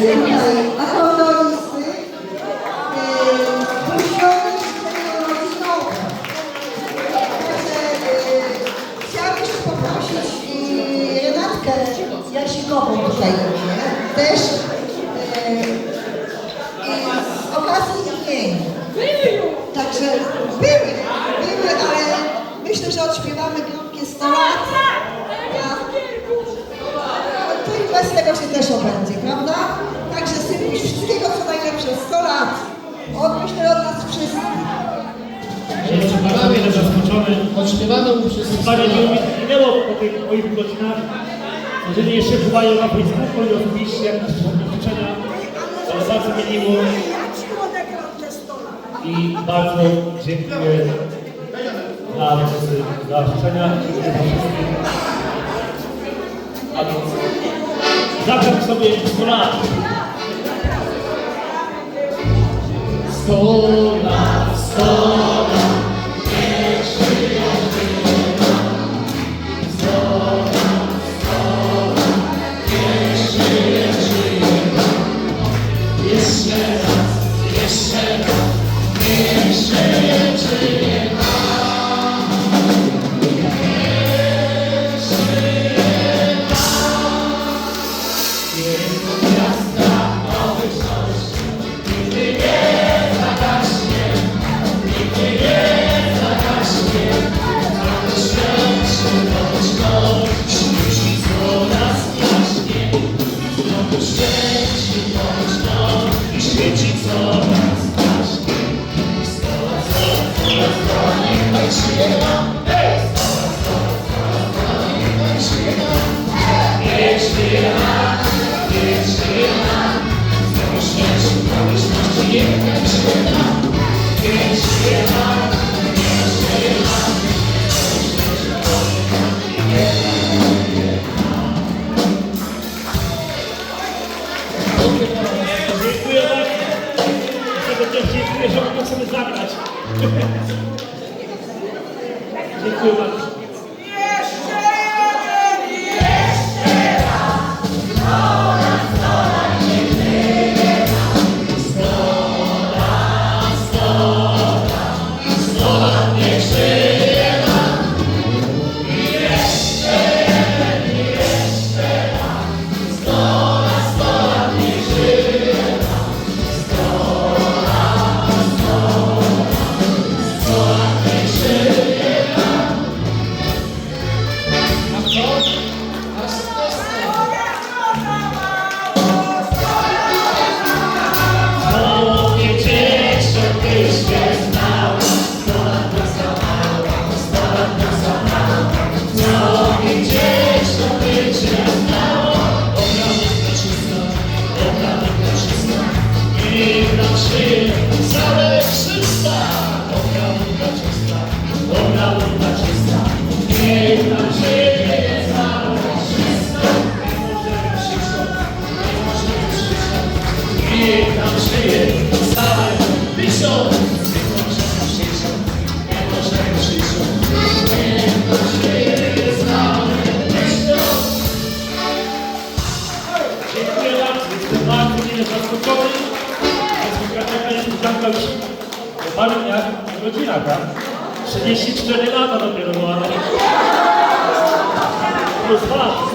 tutaj na kondolisty, spóźniony z rodziną. Także e, chciałabym jeszcze poprosić Renatkę Jasikową tutaj, też z okazji. Także były, były, ale myślę, że odśpiewamy krótkie 100 lat. Tak? To i bez tego się też obędzie, prawda? Od myślę od nas wszystkich. Jestem mile zaskoczony. Odśpiewamy mu wszyscy. Panie nie minęło po tych moich godzinach. Jeżeli jeszcze bywają na Facebooku i osobiście jakieś życzenia, ale bardzo mi miło i bardzo dziękuję za, za życzenia. Dziękuję wszystkim. Zagram sobie 100 lat. Dlatego też dziękuję, że mogę zagrać. Dziękuję bardzo. Dziękuję już po paru dniach rodzina, tak? 34 lata dopiero była. Plus dwa.